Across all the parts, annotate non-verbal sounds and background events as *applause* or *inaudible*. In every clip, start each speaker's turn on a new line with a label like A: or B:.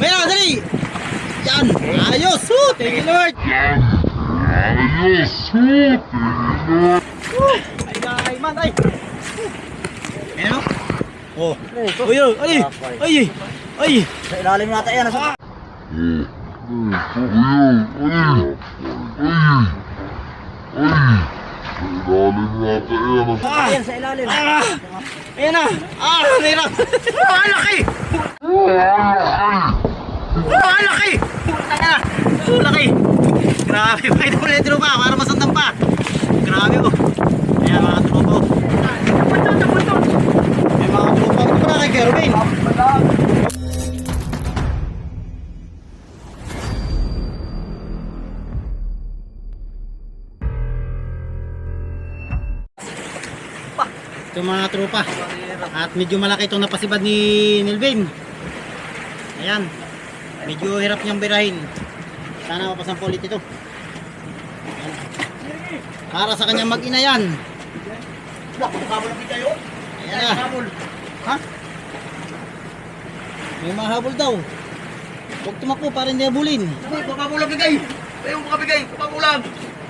A: Kaya, dali! Yan! Ayos! Thank you Lord!
B: Ayos!
A: Ay, ay, man, ay! Ayan o. Oh. Uy, uy, ay! Ay! Ay!
C: Sa ilalim natin yan. Nasa...
B: Ilalim natin yan.
A: Ah!
C: Ayan, sa ilalim.
A: Ah! Ayan na! Ah! Nahirap! Ah! Laki! Ah! Ang laki! Puta ka na! Ang laki! Grabe! Pakita mo ulit pa para masandang pa! Grabe oh! Ayan mga tropa oh! Ayan mga tropa! Ito pala kay Kerwin! Ito mga tropa. At medyo malaki itong napasibad ni Nilvin. Ayan. Medyo hirap niyang birahin. Sana mapasampo ulit ito. Para sa kanyang mag-ina yan. Ayan na. Ha? May mga habol daw. Huwag tumakbo para hindi habulin.
C: Papabulag bigay. Ayun, pakabigay. Papabulag.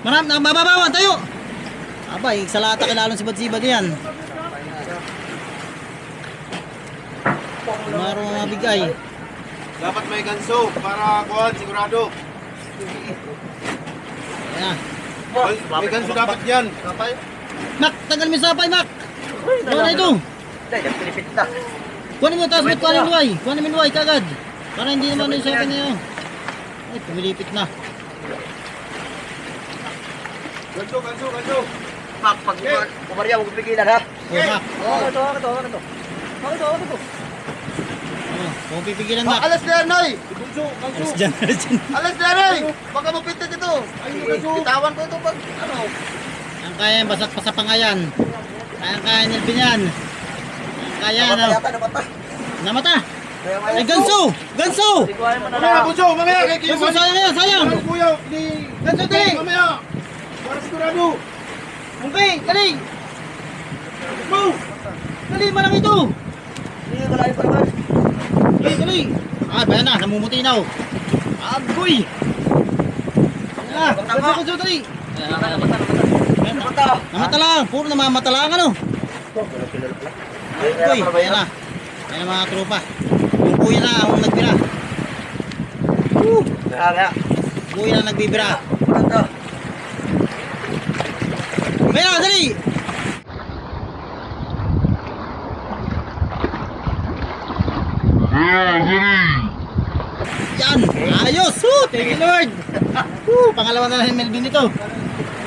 A: Marami na mababawan tayo. Abay, sa lata kilalong sibad-sibad yan. Maro mga bigay.
D: Dapat may ganso para kuhan sigurado.
A: Ayan.
D: May, ganso dapat yan.
A: Mak, tagal mo sapay, Mak. Ano na ito?
C: Dahil, yung Pilipit na.
A: Kunin mo, taas mo, mo luway. Kunin mo luway, kagad. Para hindi naman yung sapay na yun. Ay, pumilipit na.
D: Ganso, ganso, ganso.
C: Mak, pag pumarya, huwag pigilan ha.
A: O, Mak.
C: Oo, ito, ito, ito. Ito, ito, ito.
A: O, huwag pipigilan, Mak.
D: Alas na yan, Noy! Ganso,
A: Alas
D: ganso.
A: dyan, alas dyan.
D: Alas na yan, Noy! Baka mapitit ito. Ayun, ganso. Bitawan ko ito pag ano.
A: Ang kaya yan, basak pa sa pangayan. Kaya ang kaya nilbin yan. Ang kaya, ano. Namata.
C: Kaya nga
A: Ay, ganso! Ganso!
D: Mamaya, bunso, mamaya.
A: Ganso, sayang yan, sayang.
D: Kuya, ni...
A: Ganso, dali.
D: Mamaya. Para sigurado.
A: Okay, dali. Go! Dali, malang ito.
C: Hindi, malayo pa naman.
A: Dali. Ah, bayan na, namumuti na oh. Agoy! Ah.
C: Napata, napata, napata. Napata.
A: Namata lang, puro namamata lang ano. Agoy,
C: pa ba
A: ayan
C: yan?
A: na. Ayan na mga tropa. Yung kuya na ang nagbira. Woo!
C: Kaya, kaya.
A: Kuya na nagbibira.
C: Maganda.
A: Kaya, dali! Yan! Ayos! Woo! Thank you Lord! Woo! Pangalawa na lang yung Melvin nito.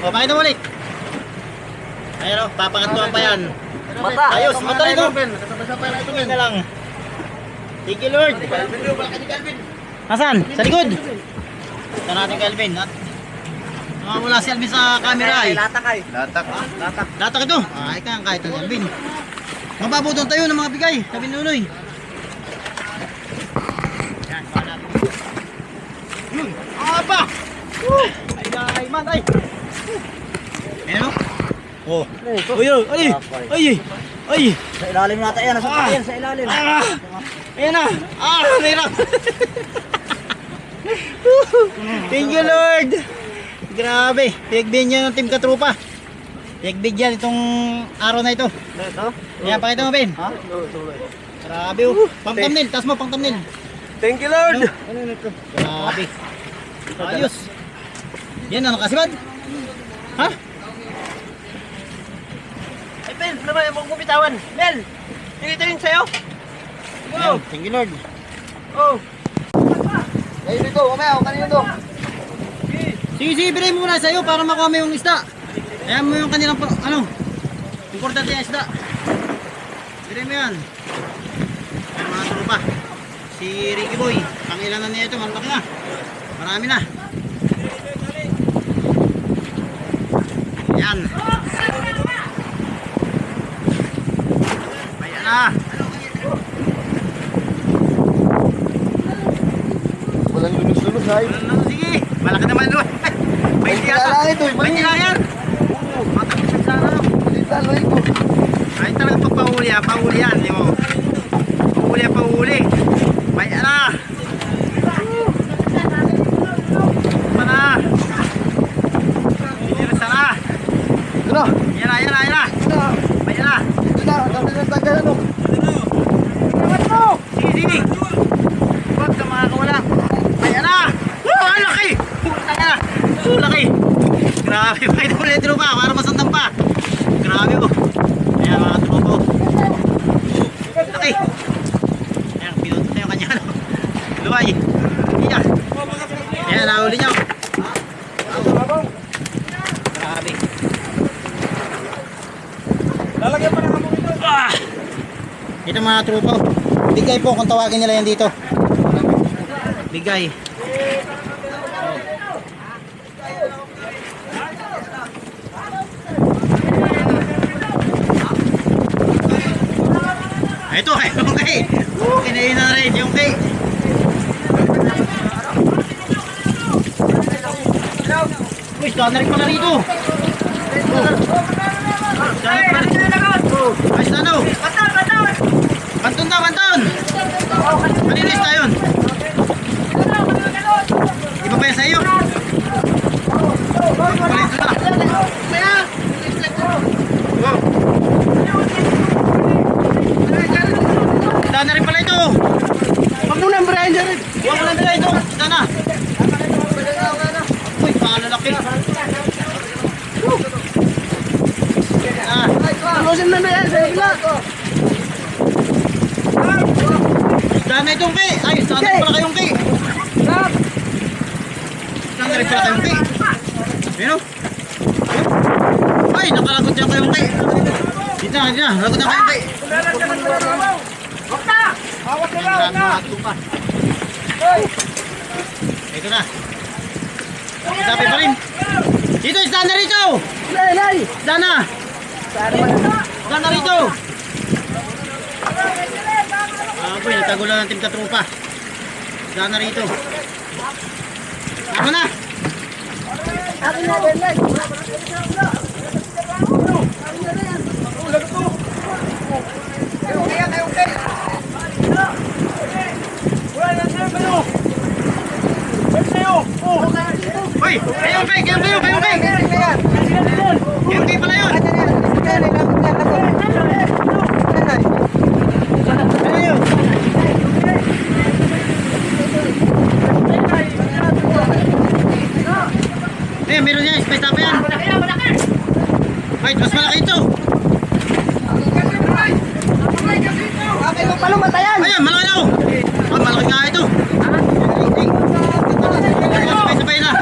A: O, pakita mo ulit. Ayan o, papakatuan pa yan.
C: Mata.
A: Ayos, mata ito.
D: Na ito,
A: Ito na lang. Thank you Lord. Nasaan? Sa likod. Ito natin kay Alvin. At Nakawala si Alvin sa camera eh.
C: Latak ay.
D: Latak.
C: Latak.
A: Latak ito. Ah, ika ang kahit ang Alvin. Mababaw doon tayo ng mga bigay. Sabi ni Nunoy. Yan, baka natin. Yun. Aba! Ay, ay, ay! Ayan. Oh. Uy, uy, ay! Ay! Ay!
C: Sa ilalim natin yan. Nasa
A: Ah.
C: sa ilalim.
A: Ah! Ayan na! Ah! Nahirap! Thank you, Lord! Grabe! Pigbigyan niya ng team katrupa. Pigbigyan itong araw na ito.
C: Ito?
A: Ayan, pakita mo, Ben.
C: Ha?
A: Grabe, oh. Pang thumbnail. Taas mo, pang thumbnail.
C: Thank you, Lord.
A: Ano nito? Grabe. Ayos. Yan, ano kasibad? Ha?
C: Ay, Mel, ano ba yung mong bitawan? Mel, dito yun sa'yo.
A: Ayan, thank you, Lord.
C: Oh. Ayun dito, mamaya, o kanino to?
A: Sige, sige, bilay muna sa'yo para makuha mo yung isda. Ayan mo yung kanilang, ano, importante yung isda. Bilay mo yan. Ayan mga tropa. Si Ricky Boy, pang ilan na niya ito, malaki na. Marami na. Ayan. Ayan na.
D: Walang lunos-lunos, ay.
A: Sige, malaki naman doon. *laughs* May
D: Kaya lang ito,
A: May tira yan. Matapos siya sana.
D: Balita, Noy ko.
A: Ay talaga pag pahuli ah, pahuli yan. Pahuli ah, pahuli. Grabe mga idol ulit tropa, para masundan pa. Grabe oh. Ayan mga tropa. oh. Laki. Ayan, pinunta na yung kanya ano. Luway. Iya. Ayan, nahuli niya. oh. Grabe.
C: Lalagyan pa ng hamon ito.
A: Ah! Ito mga tropa. oh. Bigay po kung tawagin nila yan dito. Bigay. Ito, *laughs* yung kay. Oo, kinain na rin yung kay. Uy, scanner pala rito. Scanner pala rito. Ay, ano? Kanton na, kanton! Kanina is tayo. Iba pa yan sa iyo? Iba pala ito na. Wow. Dana rin pala ito.
C: Huwag mo nang Brian dyan.
A: Huwag mo lang nila ito. Dana. Uy, palalaki. Ah,
C: Tulosin na na
A: dana itong kay. Ay, rin pala kayong kay. Dana rin pala kayong kay. Ayun o. Ay, nakalagot yan kayong kay. Dito na, dito na. Lagot na kayong kay.
C: Hawak nila,
A: Ang
C: hawak na.
A: dami mga tupa. Ito na. Sabi pa rin. Dito, isda na rito.
C: Lay, lay.
A: Isda na. Isda na rito. Ah, boy, nagtago lang ng team katrupa. Isda na rito. Ano na?
C: Akin na, lay, lay.
A: Uy, kayong kay, kayong kayo, kayong kay. Kayong kay pala yun. Ano yun? Eh, meron yan, space tapa yan. Wait, mas malaki ito.
C: Akin mo pala matayan.
A: Ayan, malaki na oh. Ah, malaki nga ito. Sabay-sabay na.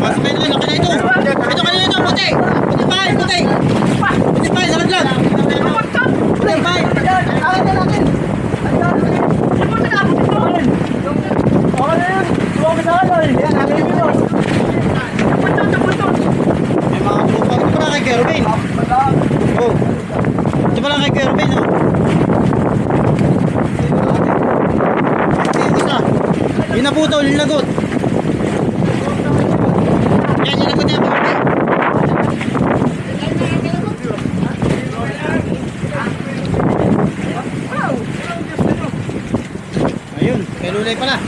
A: Sabay na, laki na ito. Ito kanina ito, puti. Puti pa, puti. Puti pa, nalaglag. Puti pa.
C: Akin na natin. Okay na yun. Huwag ka sa akin. Yan, akin yun.
A: May mga grupo. Ito pala kay Kervin. Oh. Ito pala kay Kervin, oh. Yung isa. Yung naputol, yung lagot. Yan, yung lagot niya. Ayun, kay Lulay pala.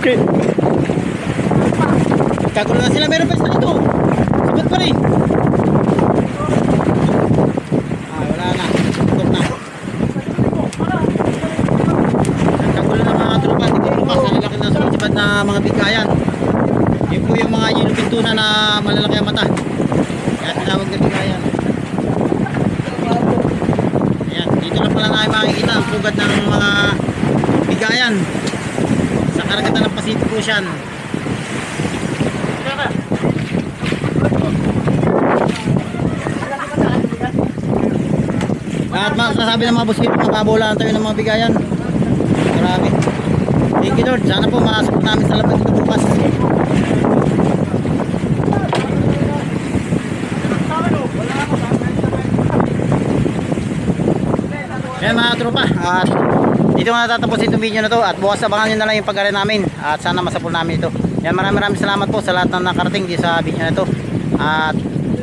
C: Okay.
A: Kagulo na sila, meron pa isa dito. Sabat pa rin. Ah, wala na. Tutok na. Kagulo na mga tropa. Hindi ko lumas. Ang laki na sumisibad na mga bigayan. Yun po yung mga yellow na malalaki ang mata. Kaya tinawag na bigayan. Ayan, dito lang pala tayo makikita ang sugat ng mga bigayan. Sa karagatan ng Pacific Ocean. At masasabi ng mga buskip, makabola tayo ng mga bigayan. Marami. Thank you Lord. Sana po makasok namin sa laban dito bukas. Yan mga tropa. At dito nga natatapos itong video na to. At bukas abangan nyo na lang yung pag namin. At sana masapul namin ito. Yan maraming maraming salamat po sa lahat ng nakarating dito sa video na to. At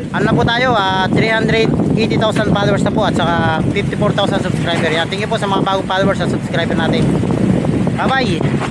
A: ano na po tayo, ah, 380,000 followers na po at saka 54,000 subscriber. Yan, thank you po sa mga bagong followers at subscriber natin. Давай едем.